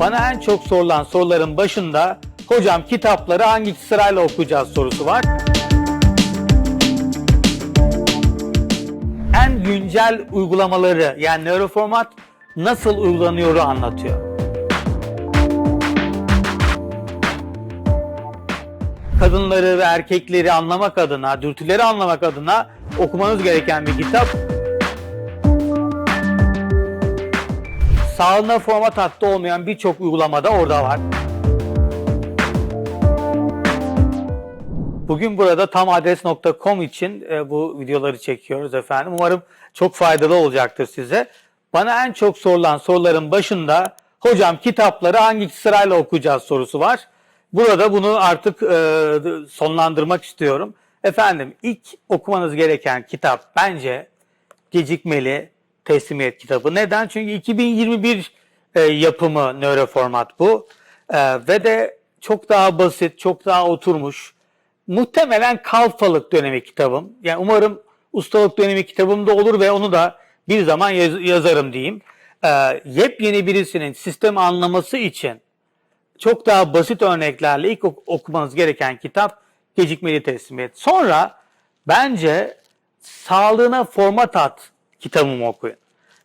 Bana en çok sorulan soruların başında hocam kitapları hangi sırayla okuyacağız sorusu var. En güncel uygulamaları yani nöroformat nasıl uygulanıyoru anlatıyor. Kadınları ve erkekleri anlamak adına, dürtüleri anlamak adına okumanız gereken bir kitap. Sağlığına format hattı olmayan birçok uygulamada orada var. Bugün burada tamadres.com için e, bu videoları çekiyoruz efendim. Umarım çok faydalı olacaktır size. Bana en çok sorulan soruların başında hocam kitapları hangi sırayla okuyacağız sorusu var. Burada bunu artık e, sonlandırmak istiyorum. Efendim ilk okumanız gereken kitap bence Gecikmeli Teslimiyet kitabı. Neden? Çünkü 2021 e, yapımı nöroformat bu. E, ve de çok daha basit, çok daha oturmuş. Muhtemelen kalfalık dönemi kitabım. Yani umarım ustalık dönemi kitabım da olur ve onu da bir zaman yaz- yazarım diyeyim. E, yepyeni birisinin sistemi anlaması için çok daha basit örneklerle ilk ok- okumanız gereken kitap Gecikmeli Teslimiyet. Sonra bence Sağlığına Format At kitabımı okuyun.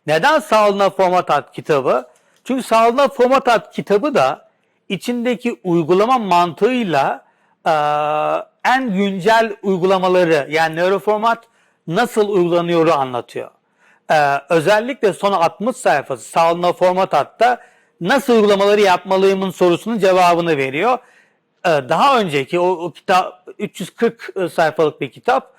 Neden Sağlığına Format At kitabı? Çünkü Sağlığına Format At kitabı da içindeki uygulama mantığıyla eee, en güncel uygulamaları yani nöroformat nasıl uygulanıyoru anlatıyor. Ee, özellikle son 60 sayfası sağlığına format hatta nasıl uygulamaları yapmalıyımın sorusunun cevabını veriyor. Ee, daha önceki o, o kitap 340 sayfalık bir kitap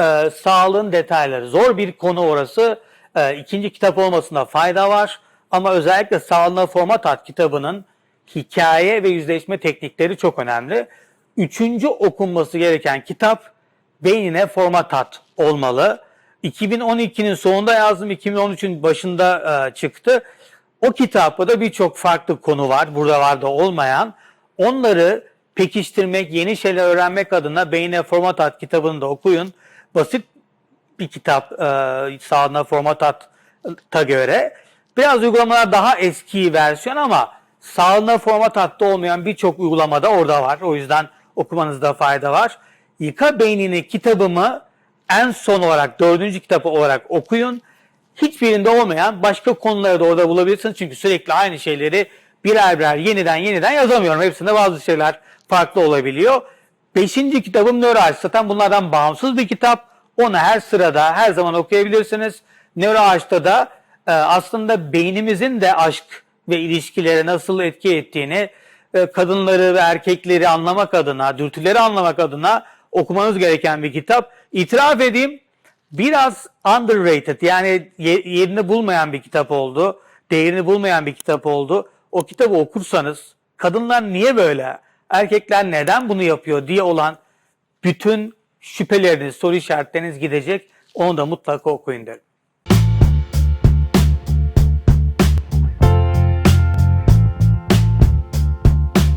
Ee, sağlığın detayları zor bir konu orası. Ee, ikinci kitap olmasında fayda var ama özellikle sağlığına format at kitabının hikaye ve yüzleşme teknikleri çok önemli. Üçüncü okunması gereken kitap beynine format at olmalı. 2012'nin sonunda yazdım, 2013'ün başında e, çıktı. O kitapta da birçok farklı konu var, burada var da olmayan. Onları pekiştirmek, yeni şeyler öğrenmek adına Beynine Format At kitabını da okuyun. Basit bir kitap e, sağlığına format atta göre. Biraz uygulamalar daha eski versiyon ama sağlığına format hattı olmayan birçok uygulamada orada var. O yüzden okumanızda fayda var. Yıka Beynini kitabımı en son olarak dördüncü kitap olarak okuyun. Hiçbirinde olmayan başka konuları da orada bulabilirsiniz. Çünkü sürekli aynı şeyleri birer birer yeniden yeniden yazamıyorum. Hepsinde bazı şeyler farklı olabiliyor. Beşinci kitabım Nöroaç. Zaten bunlardan bağımsız bir kitap. Onu her sırada, her zaman okuyabilirsiniz. Nöroaç'ta da e, aslında beynimizin de aşk ve ilişkilere nasıl etki ettiğini e, kadınları ve erkekleri anlamak adına, dürtüleri anlamak adına okumanız gereken bir kitap. İtiraf edeyim biraz underrated yani ye- yerini bulmayan bir kitap oldu. Değerini bulmayan bir kitap oldu. O kitabı okursanız kadınlar niye böyle, erkekler neden bunu yapıyor diye olan bütün şüpheleriniz, soru işaretleriniz gidecek. Onu da mutlaka okuyun derim.